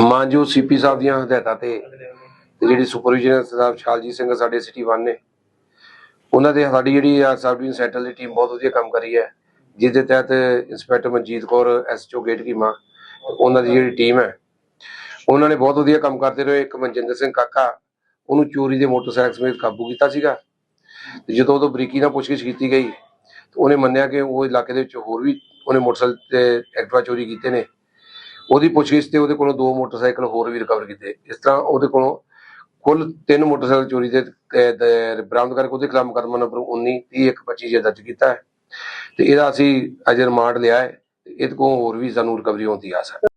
ਮਾਨਜੋ CP ਸਾਹਿਬ ਦੀਆਂ ਹਦਾਇਤਾਂ ਤੇ ਤੇ ਜਿਹੜੀ ਸੁਪਰਵਿਜ਼ਨ ਸਰਦਾਰ ਸ਼ਾਲਜੀਤ ਸਿੰਘ ਸਾਡੇ ਸਿਟੀ 1 ਨੇ, ਉਹਨਾਂ ਦੇ ਸਾਡੀ ਜਿਹੜੀ ਸਬ ਡਿਵੀਜ਼ਨ ਸੈਂਟਰਲ ਦੀ ਟੀਮ ਬਹੁਤ ਵਧੀਆ ਕੰਮ ਕਰੀ ਹੈ ਜਿਸ ਦੇ ਤਹਿਤ ਇੰਸਪੈਕਟਰ ਮਨਜੀਤ ਕੌਰ ਐਸਚਓ ਗੇਟ ਕੀਮਾ ਤੇ ਉਹਨਾਂ ਦੀ ਜਿਹੜੀ ਟੀਮ ਹੈ, ਉਹਨਾਂ ਨੇ ਬਹੁਤ ਵਧੀਆ ਕੰਮ ਕਰਦੇ ਰਹੇ। ਇੱਕ ਮਨਜਿੰਦਰ ਸਿੰਘ ਕਾਕਾ, ਉਹਨੂੰ ਚੋਰੀ ਦੇ ਮੋਟਰਸਾਈਕਲ ਸਮੇਤ ਕਾਬੂ ਕੀਤਾ ਸੀਗਾ। ਤੇ ਜਦੋਂ ਉਹ ਬਰੀਕੀ ਨਾਲ ਪੁੱਛਗਿੱਛ ਕੀਤੀ ਗਈ ਉਹਨੇ ਮੰਨਿਆ ਕਿ ਉਹ ਇਲਾਕੇ ਦੇ ਵਿੱਚ ਹੋਰ ਵੀ ਉਹਨੇ ਮੋਟਰਸਾਈਕਲ ਤੇ ਐਕਟਿਵਾ ਚੋਰੀ ਕੀਤੇ ਨੇ। ਉਹਦੀ ਪੁੱਛਗਿੱਛ ਤੇ ਉਹਦੇ ਕੋਲੋਂ ਦੋ ਮੋਟਰਸਾਈਕਲ ਹੋਰ ਵੀ ਰਿਕਵਰ ਕੀਤੇ। ਇਸ ਤਰ੍ਹਾਂ ਉਹਦੇ ਕੋਲੋਂ ਕੁੱਲ ਤਿੰਨ ਮੋਟਰਸਾਈਕਲ ਚੋਰੀ ਦੇ ਬਰਾਮਦ ਕਰਕੇ ਉਹਦੇ ਖਿਲਾਫ ਮੁਕੱਦਮਾ ਨੰਬਰ 19 30 125 ਜੇ ਦਰਜ ਕੀਤਾ ਹੈ। ਤੇ ਇਹਦਾ ਅਸੀਂ ਅਜੇ ਰਿਮਾਂਡ ਲਿਆ ਹੈ। ਤੇ ਇਹਦੇ ਕੋਲ ਹੋਰ ਵੀ ਸਾਨੂੰ ਰਿਕਵਰੀ ਹੁੰਦੀ ਆ ਸਰ